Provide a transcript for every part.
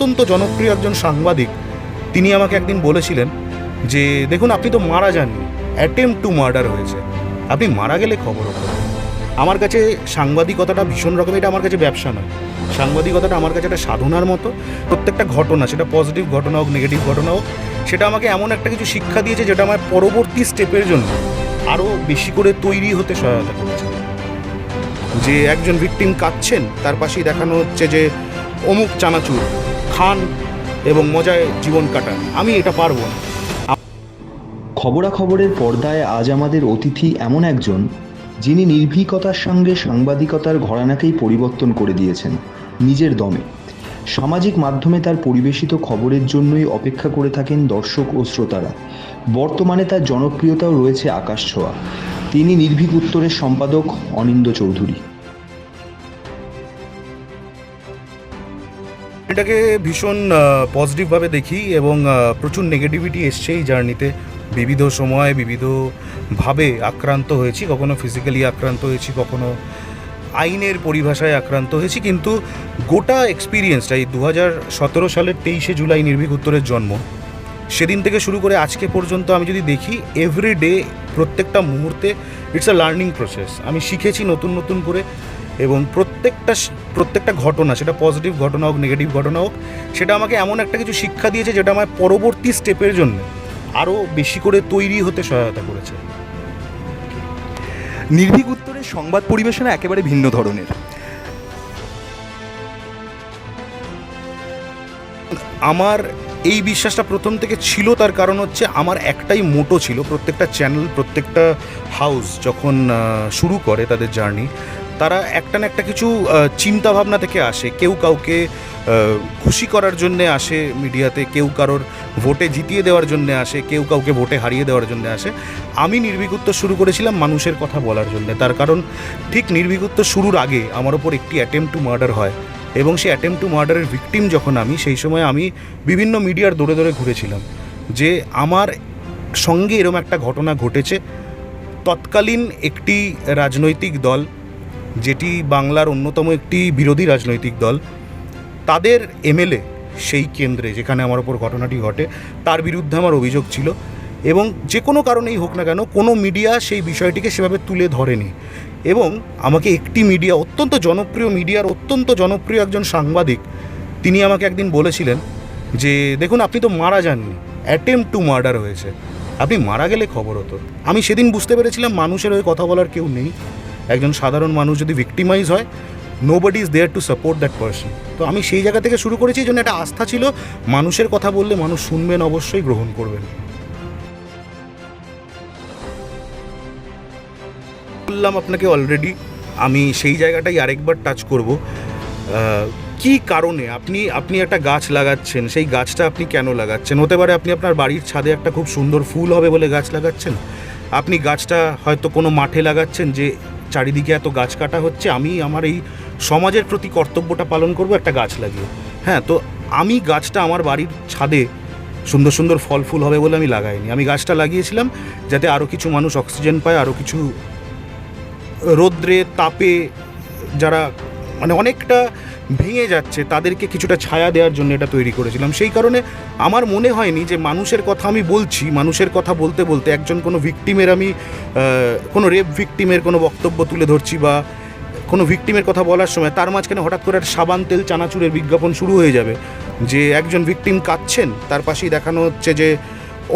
অত্যন্ত জনপ্রিয় একজন সাংবাদিক, তিনি আমাকে একদিন বলেছিলেন যে, দেখুন, আপনি তো মারা যাননি অ্যাটেম্প টু মার্ডার হয়েছে। আপনি মারা গেলে খবর হতো আমার কাছে সাংবাদিকতাটা ভীষণ রকম, এটা আমার কাছে ব্যবসা নয়। সাংবাদিকতাটা আমার কাছে একটা সাধনার মতো, প্রত্যেকটা ঘটনা, সেটা পজিটিভ ঘটনা হোক নেগেটিভ ঘটনা হোক, সেটা আমাকে এমন একটা কিছু শিক্ষা দিয়েছে যেটা আমার পরবর্তী স্টেপের জন্য আরও বেশি করে তৈরি হতে সহায়তা করেছে। যে একজন ভিকটিম কাঁদছেন, তার পাশেই দেখানো হচ্ছে যে, অমুক চানাচুর খান এবং মজায় জীবন কাটান। আমি এটা পারব না। খবরাখবরের পর্দায় আজ আমাদের অতিথি এমন একজন, যিনি নির্ভীকতার সঙ্গে সাংবাদিকতার ঘরানাকেই পরিবর্তন করে দিয়েছেন, নিজের দমে। সামাজিক মাধ্যমে তার পরিবেশিত খবরের জন্যই অপেক্ষা করে থাকেন দর্শক ও শ্রোতারা। বর্তমানে তার জনপ্রিয়তাও রয়েছে আকাশ ছোঁয়া। তিনি নির্ভীক উত্তরের সম্পাদক অনিন্দ চৌধুরী। এটাকে ভীষণ পজিটিভভাবে দেখি এবং প্রচুর নেগেটিভিটি এসছে এই জার্নিতে বিবিধ সময় বিবিধভাবে আক্রান্ত হয়েছি, কখনো ফিজিক্যালি আক্রান্ত হয়েছি, কখনো আইনের পরিভাষায় আক্রান্ত হয়েছি, কিন্তু গোটা এক্সপিরিয়েন্সটা এই দু হাজার সতেরো সালের তেইশে জুলাই নির্ভীক উত্তরের জন্ম, সেদিন থেকে শুরু করে আজকে পর্যন্ত আমি যদি দেখি এভরি ডে প্রত্যেকটা মুহূর্তে ইটস আ লার্নিং প্রসেস আমি শিখেছি নতুন নতুন করে এবং প্রত্যেকটা প্রত্যেকটা ঘটনা সেটা পজিটিভ ঘটনা হোক নেগেটিভ ঘটনা হোক সেটা আমাকে এমন একটা কিছু শিক্ষা দিয়েছে যেটা আমার পরবর্তী স্টেপের জন্য আরও বেশি করে তৈরি হতে সহায়তা করেছে। নির্ভীক উত্তরের সংবাদ পরিবেশনা একেবারে ভিন্ন ধরনের। আমার এই বিশ্বাসটা প্রথম থেকে ছিল তার কারণ হচ্ছে আমার একটাই মোটো ছিল প্রত্যেকটা চ্যানেল প্রত্যেকটা হাউস যখন শুরু করে তাদের জার্নি তারা একটা না একটা কিছু চিন্তা ভাবনা থেকে আসে। কেউ কাউকে খুশি করার জন্যে আসে মিডিয়াতে, কেউ কারোর ভোটে জিতিয়ে দেওয়ার জন্যে আসে, কেউ কাউকে ভোটে হারিয়ে দেওয়ার জন্য আসে। আমি নির্ভীক শুরু করেছিলাম মানুষের কথা বলার জন্য। তার কারণ, ঠিক নির্ভীক শুরুর আগে আমার ওপর একটি অ্যাটেম্প টু মার্ডার হয় এবং সেই অ্যাটেম্প টু মার্ডারের ভিকটিম যখন আমি, সেই সময় আমি বিভিন্ন মিডিয়ার দৌড়ে দৌড়ে ঘুরেছিলাম যে আমার সঙ্গে এরম একটা ঘটনা ঘটেছে। তৎকালীন একটি রাজনৈতিক দল যেটি বাংলার অন্যতম একটি বিরোধী রাজনৈতিক দল, তাদের এমএলএ সেই কেন্দ্রে যেখানে আমার ওপর ঘটনাটি ঘটে, তার বিরুদ্ধে আমার অভিযোগ ছিল এবং যে কোনো কারণেই হোক না কেন কোনো মিডিয়া সেই বিষয়টিকে সেভাবে তুলে ধরেনি এবং আমাকে একটি মিডিয়া, অত্যন্ত জনপ্রিয় মিডিয়ার অত্যন্ত জনপ্রিয় একজন সাংবাদিক, তিনি আমাকে একদিন বলেছিলেন যে, দেখুন, আপনি তো মারা যাননি অ্যাটেম্প টু মার্ডার হয়েছে। আপনি মারা গেলে খবর হতো। আমি সেদিন বুঝতে পেরেছিলাম মানুষের হয়ে কথা বলার কেউ নেই। একজন সাধারণ মানুষ যদি ভিক্টিমাইজ হয় nobody is there to support that person তো আমি সেই জায়গা থেকে শুরু করেছি, এই জন্য একটা আস্থা ছিল, মানুষের কথা বললে মানুষ শুনবেন, অবশ্যই গ্রহণ করবেন। বললাম আপনাকে অলরেডি আমি সেই জায়গাটাই আরেকবার টাচ করব। কি কারণে? আপনি আপনি একটা গাছ লাগাচ্ছেন, সেই গাছটা আপনি কেন লাগাচ্ছেন? হতে পারে আপনি আপনার বাড়ির ছাদে একটা খুব সুন্দর ফুল হবে বলে গাছ লাগাচ্ছেন। আপনি গাছটা হয়তো কোনো মাঠে লাগাচ্ছেন যে চারিদিকে এত গাছ কাটা হচ্ছে, আমি আমার এই সমাজের প্রতি কর্তব্যটা পালন করব, একটা গাছ লাগিয়ে। হ্যাঁ তো আমি গাছটা আমার বাড়ির ছাদে সুন্দর সুন্দর ফল ফুল হবে বলে আমি লাগাইনি। আমি গাছটা লাগিয়েছিলাম যাতে আরও কিছু মানুষ অক্সিজেন পায় আরও কিছু রৌদ্রে, তাপে যারা মানে অনেকটা ভেঙে যাচ্ছে, তাদেরকে কিছুটা ছায়া দেওয়ার জন্য এটা তৈরি করেছিলাম। সেই কারণে আমার মনে হয়নি যে মানুষের কথা আমি বলছি, মানুষের কথা বলতে বলতে একজন কোনো ভিকটিমের আমি কোনো রেপ ভিকটিমের কোনো বক্তব্য তুলে ধরছি বা কোনো ভিকটিমের কথা বলার সময় তার মাঝখানে হঠাৎ করে একটা সাবান, তেল, চানাচুরের বিজ্ঞাপন শুরু হয়ে যাবে যে একজন ভিকটিম কাঁদছেন, তার পাশেই দেখানো হচ্ছে যে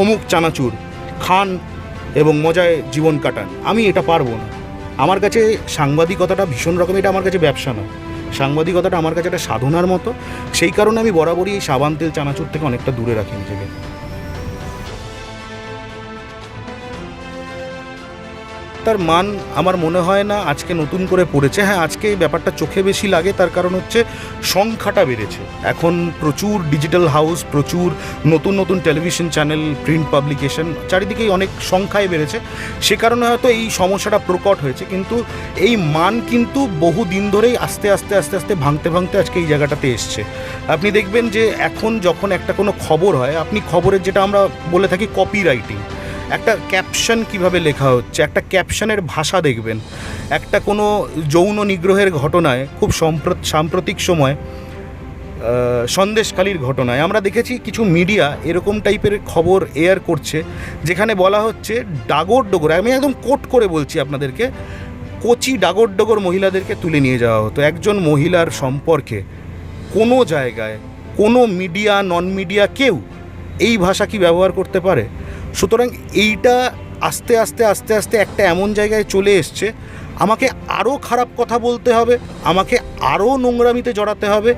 অমুক চানাচুর, খান এবং মজায় জীবন কাটান। আমি এটা পারব না। আমার কাছে সাংবাদিকতাটা ভীষণ রকম, এটা আমার কাছে ব্যবসা না। সাংবাদিকতাটা আমার কাছে একটা সাধনার মতো। সেই কারণে আমি বরাবরই এই সাবান তেল, চানাচুর থেকে অনেকটা দূরে রাখি নিজেকে। তার মান আমার মনে হয় না আজকে নতুন করে পড়েছে। হ্যাঁ আজকে এই ব্যাপারটা চোখে বেশি লাগে, তার কারণ হচ্ছে সংখ্যাটা বেড়েছে। এখন প্রচুর ডিজিটাল হাউস প্রচুর নতুন নতুন টেলিভিশন চ্যানেল প্রিন্ট পাবলিকেশন চারিদিকেই অনেক সংখ্যায় বেড়েছে। সে কারণে হয়তো এই সমস্যাটা প্রকট হয়েছে, কিন্তু এই মান কিন্তু বহু দিন ধরেই আস্তে আস্তে আস্তে আস্তে, ভাঙতে ভাঙতে আজকে এই জায়গাটাতে এসছে। আপনি দেখবেন যে এখন যখন একটা কোনো খবর হয়, আপনি খবরের যেটা আমরা বলে থাকি কপি রাইটিং একটা ক্যাপশন কীভাবে লেখা হচ্ছে? একটা ক্যাপশনের ভাষা দেখবেন। একটা কোনো যৌন নিগ্রহের ঘটনায়, খুব সম্প্র সাম্প্রতিক সময় সন্দেশকালীর ঘটনায়, আমরা দেখেছি কিছু মিডিয়া এরকম টাইপের খবর এয়ার করছে, যেখানে বলা হচ্ছে ডাগর ডোগর, আমি একদম কোট করে বলছি আপনাদেরকে, কচি ডাগর ডোগর মহিলাদেরকে তুলে নিয়ে যাওয়া হতো। একজন মহিলার সম্পর্কে কোনো জায়গায় কোনো মিডিয়া নন মিডিয়া কেউ এই ভাষা কি ব্যবহার করতে পারে? সুতরাং এইটা আস্তে আস্তে আস্তে আস্তে একটা এমন জায়গায় চলে এসছে। আমাকে আরও খারাপ কথা বলতে হবে, আমাকে আরও নোংরামিতে জড়াতে হবে,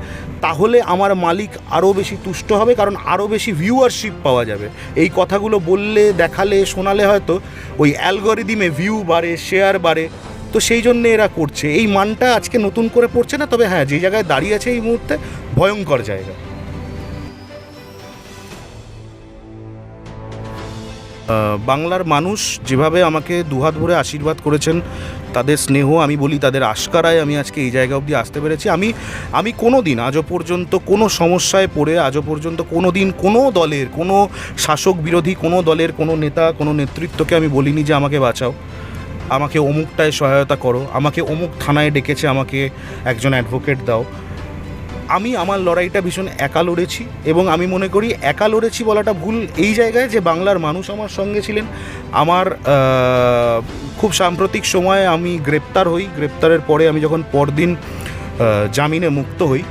তাহলে আমার মালিক আরও বেশি তুষ্ট হবে, কারণ আরও বেশি ভিউয়ারশিপ পাওয়া যাবে। এই কথাগুলো বললে, দেখালে, শোনালে হয়তো ওই অ্যালগরিদিমে ভিউ বাড়ে শেয়ার বাড়ে। তো সেই জন্য এরা করছে। এই মানটা আজকে নতুন করে পড়ছে না, তবে হ্যাঁ যে জায়গায় দাঁড়িয়ে আছে এই মুহূর্তে ভয়ঙ্কর জায়গা। বাংলার মানুষ যেভাবে আমাকে দুহাত ভরে আশীর্বাদ করেছেন, তাদের স্নেহ আমি বলি, তাদের আশকারায় আমি আজকে এই জায়গা অবধি আসতে পেরেছি। আমি আমি কোনো দিন আজও পর্যন্ত কোনো সমস্যায় পড়ে, আজও পর্যন্ত কোনো দিন কোনো দলের, কোনো শাসক বিরোধী, কোনো দলের, কোনো নেতা, কোনো নেতৃত্বকে আমি বলিনি যে আমাকে বাঁচাও। আমাকে অমুকটায় সহায়তা করো, আমাকে অমুক থানায় ডেকেছে, আমাকে একজন অ্যাডভোকেট দাও। আমি আমার লড়াইটা ভীষণ একা লড়েছি এবং আমি মনে করি একা লড়েছি বলাটা ভুল এই জায়গায় যে বাংলার মানুষ আমার সঙ্গে ছিলেন। আমার খুব সাম্প্রতিক সময়ে আমি গ্রেপ্তার হই। গ্রেপ্তারের পরে আমি যখন পরদিন জামিনে মুক্ত হই,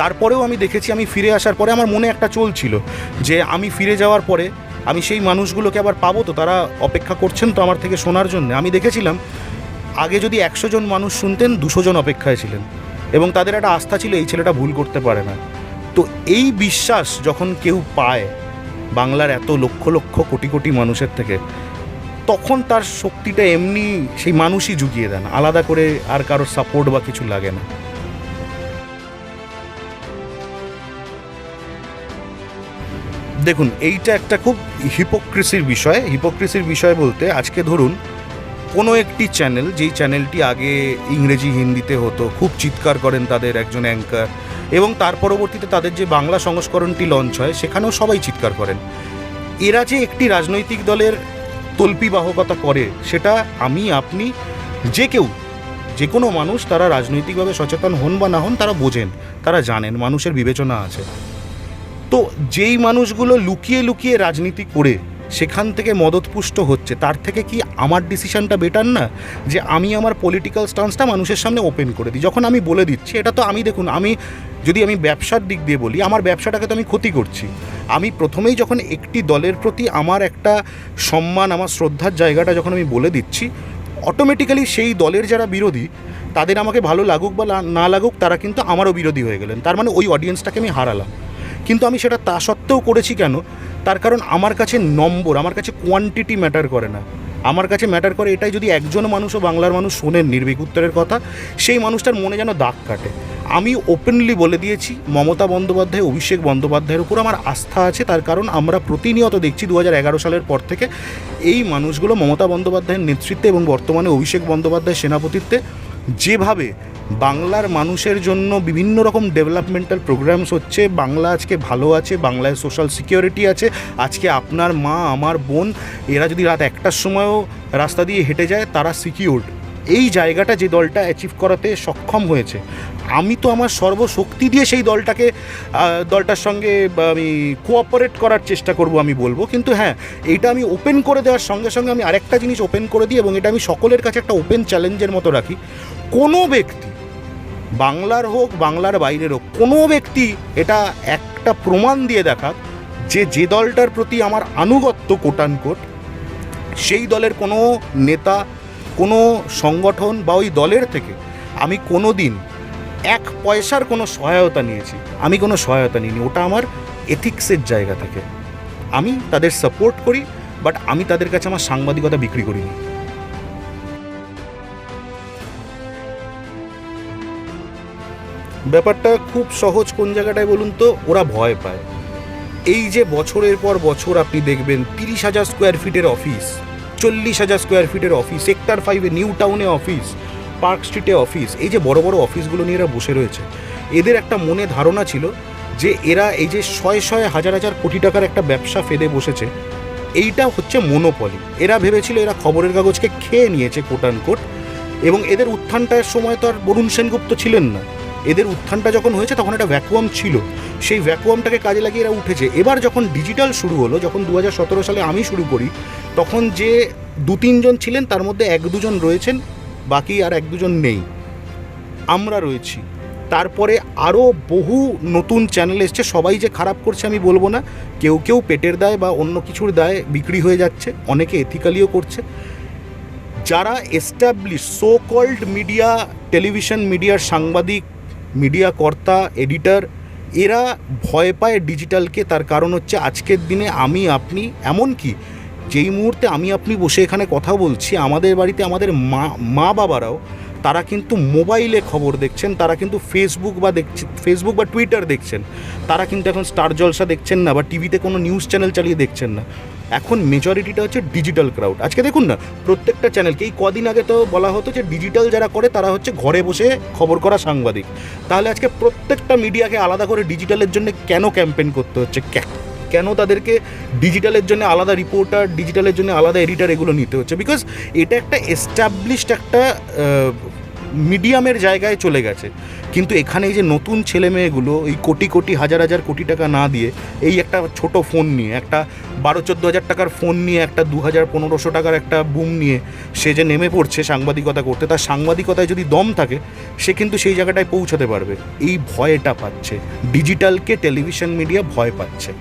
তারপরেও আমি দেখেছি আমি ফিরে আসার পরে আমার মনে একটা চলছিল যে আমি ফিরে যাওয়ার পরে আমি সেই মানুষগুলোকে আবার পাবো তো, তারা অপেক্ষা করছেন তো আমার থেকে শোনার জন্য। আমি দেখেছিলাম, আগে যদি একশো জন মানুষ শুনতেন, দুশো জন অপেক্ষায় ছিলেন। এবং তাদের একটা আস্থা ছিল এই ছেলেটা ভুল করতে পারে না। তো এই বিশ্বাস যখন কেউ পায় বাংলার এত লক্ষ লক্ষ কোটি কোটি মানুষের থেকে, তখন তার শক্তিটা এমনি সেই মানুষই জুগিয়ে দেন। আলাদা করে আর কারোর সাপোর্ট বা কিছু লাগে না। দেখুন, এইটা একটা খুব হিপোক্রেসির বিষয়। হিপোক্রেসির বিষয় বলতে আজকে ধরুন কোনো একটি চ্যানেল যেই চ্যানেলটি আগে ইংরেজি, হিন্দিতে হতো, খুব চিৎকার করেন তাদের একজন অ্যাঙ্কার এবং তার পরবর্তীতে তাদের যে বাংলা সংস্করণটি লঞ্চ হয়, সেখানেও সবাই চিৎকার করেন। এরা যে একটি রাজনৈতিক দলের তল্পি বাহকতা করে, সেটা আমি, আপনি, যে কেউ, যে কোনো মানুষ, তারা রাজনৈতিকভাবে সচেতন হন বা না হন, তারা বোঝেন, তারা জানেন, মানুষের বিবেচনা আছে। তো যেই মানুষগুলো লুকিয়ে লুকিয়ে রাজনীতি করে সেখান থেকে মদতপুষ্ট হচ্ছে। তার থেকে কি আমার ডিসিশনটা বেটার না? যে আমি আমার পলিটিক্যাল স্টান্সটা মানুষের সামনে ওপেন করে দিই। যখন আমি বলে দিচ্ছি, এটা তো আমি দেখুন, আমি যদি আমি ব্যবসার দিক দিয়ে বলি, আমার ব্যবসাটাকে তো আমি ক্ষতি করছি। আমি প্রথমেই যখন একটি দলের প্রতি আমার একটা সম্মান, আমার শ্রদ্ধার জায়গাটা যখন আমি বলে দিচ্ছি অটোমেটিক্যালি সেই দলের যারা বিরোধী, তাদের আমাকে ভালো লাগুক বা না লাগুক, তারা কিন্তু আমারও বিরোধী হয়ে গেলেন। তার মানে ওই অডিয়েন্সটাকে আমি হারালাম। কিন্তু আমি সেটা তা সত্ত্বেও করেছি কেন? তার কারণ আমার কাছে নম্বর, আমার কাছে কোয়ান্টিটি ম্যাটার করে না। আমার কাছে ম্যাটার করে এটাই যদি একজন মানুষও বাংলার মানুষ শোনেন নির্ভীক উত্তরের কথা, সেই মানুষটার মনে যেন দাগ কাটে। আমি ওপেনলি বলে দিয়েছি, মমতা বন্দ্যোপাধ্যায়, অভিষেক বন্দ্যোপাধ্যায়ের উপর আমার আস্থা আছে, তার কারণ আমরা প্রতিনিয়ত দেখছি দু হাজার এগারো সালের পর থেকে এই মানুষগুলো মমতা বন্দ্যোপাধ্যায়ের নেতৃত্বে এবং বর্তমানে অভিষেক বন্দ্যোপাধ্যায় সেনাপতিত্বে যেভাবে বাংলার মানুষের জন্য বিভিন্ন রকম ডেভেলপমেন্টাল প্রোগ্রামস হচ্ছে, বাংলা আজকে ভালো আছে, বাংলায় সোশ্যাল সিকিউরিটি আছে, আজকে আপনার মা, আমার বোন, এরা যদি রাত একটার সময়ও রাস্তা দিয়ে হেঁটে যায়, তারা সিকিউরড এই জায়গাটা যে দলটা অ্যাচিভ করাতে সক্ষম হয়েছে। আমি তো আমার সর্বশক্তি দিয়ে সেই দলটাকে দলটার সঙ্গে আমি কোঅপারেট করার চেষ্টা করব আমি বলব। কিন্তু হ্যাঁ এইটা আমি ওপেন করে দেওয়ার সঙ্গে সঙ্গে আমি আরেকটা জিনিস ওপেন করে দিই এবং এটা আমি সকলের কাছে একটা ওপেন চ্যালেঞ্জের মতো রাখি। কোনো ব্যক্তি, বাংলার হোক, বাংলার বাইরের হোক, কোনো ব্যক্তি এটা একটা প্রমাণ দিয়ে দেখাক যে যে দলটার প্রতি আমার আনুগত্য কোটান কোট সেই দলের কোনো নেতা, কোনো সংগঠন বা ওই দলের থেকে আমি কোনো দিন এক পয়সার কোনো সহায়তা নিয়েছি, আমি কোনো সহায়তা নিইনি। ওটা আমার এথিক্সের জায়গা থেকে। আমি তাদের সাপোর্ট করি, বাট আমি তাদের কাছে আমার সাংবাদিকতা বিক্রি করিনি। ব্যাপারটা খুব সহজ কোন জায়গাটায় বলুন তো? ওরা ভয় পায়। এই যে বছরের পর বছর আপনি দেখবেন তিরিশ হাজার স্কোয়ার ফিটের অফিস চল্লিশ হাজার স্কোয়ার ফিটের অফিস সেক্টর ফাইভে নিউ টাউনে অফিস পার্ক স্ট্রিটে অফিস এই যে বড় বড় অফিসগুলো নিয়ে এরা বসে রয়েছে। এদের একটা মনে ধারণা ছিল যে এরা এই যে শয়ে শয়ে হাজার হাজার কোটি টাকার একটা ব্যবসা ফেদে বসেছে, এইটা হচ্ছে মনোপলি এরা ভেবেছিল এরা খবরের কাগজকে খেয়ে নিয়েছে কোট এবং এদের উত্থানটার সময় তো আর বরুণ সেনগুপ্ত ছিলেন না। এদের উত্থানটা যখন হয়েছে, তখন একটা ভ্যাকুয়াম ছিল। সেই ভ্যাকুয়ামটাকে কাজে লাগিয়ে এরা উঠেছে। এবার যখন ডিজিটাল শুরু হলো, যখন দু হাজার সতেরো সালে আমি শুরু করি, তখন যে দু তিনজন ছিলেন, তার মধ্যে এক দুজন রয়েছেন, বাকি আর এক দুজন নেই। আমরা রয়েছি। তারপরে আরও বহু নতুন চ্যানেল এসছে। সবাই যে খারাপ করছে আমি বলব না। কেউ কেউ পেটের দায় বা অন্য কিছুর দায় বিক্রি হয়ে যাচ্ছে। অনেকে এথিক্যালিও করছে। যারা establish so called media television মিডিয়ার সাংবাদিক মিডিয়া কর্তা এডিটার এরা ভয় পায় ডিজিটালকে তার কারণ হচ্ছে আজকের দিনে আমি, আপনি, এমনকি যেই মুহূর্তে আমি, আপনি বসে এখানে কথা বলছি, আমাদের বাড়িতে আমাদের মা মা বাবারাও, তারা কিন্তু মোবাইলে খবর দেখছেন, তারা কিন্তু ফেসবুক বা দেখছেন ফেসবুক বা টুইটার দেখছেন, তারা কিন্তু এখন স্টার জলসা দেখছেন না বা টিভিতে কোনো নিউজ চ্যানেল চালিয়ে দেখছেন না। এখন মেজরিটিটা হচ্ছে ডিজিটাল ক্রাউড আজকে দেখুন না, প্রত্যেকটা চ্যানেলকে এই কদিন আগে তো বলা হতো যে ডিজিটাল যারা করে, তারা হচ্ছে ঘরে বসে খবর করা সাংবাদিক। তাহলে আজকে প্রত্যেকটা মিডিয়াকে আলাদা করে ডিজিটালের জন্য কেন ক্যাম্পেইন করতে হচ্ছে? কেন তাদেরকে ডিজিটালের জন্য আলাদা রিপোর্টার ডিজিটালের জন্য আলাদা এডিটার এগুলো নিতে হচ্ছে? বিকজ এটা একটা এস্টাবলিশড একটা মিডিয়ামের জায়গায় চলে গেছে। কিন্তু এখানে এই যে নতুন ছেলে মেয়েগুলো, এই কোটি কোটি, হাজার হাজার কোটি টাকা না দিয়ে, এই একটা ছোট ফোন নিয়ে, একটা বারো, চোদ্দ হাজার টাকার ফোন নিয়ে, একটা দু হাজার পনেরোশো টাকার একটা বুম নিয়ে সে যে নেমে পড়ছে সাংবাদিকতা করতে, তার সাংবাদিকতায় যদি দম থাকে, সে কিন্তু সেই জায়গাটায় পৌঁছাতে পারবে। এই ভয়টা পাচ্ছে। ডিজিটালকে টেলিভিশন মিডিয়া ভয় পাচ্ছে।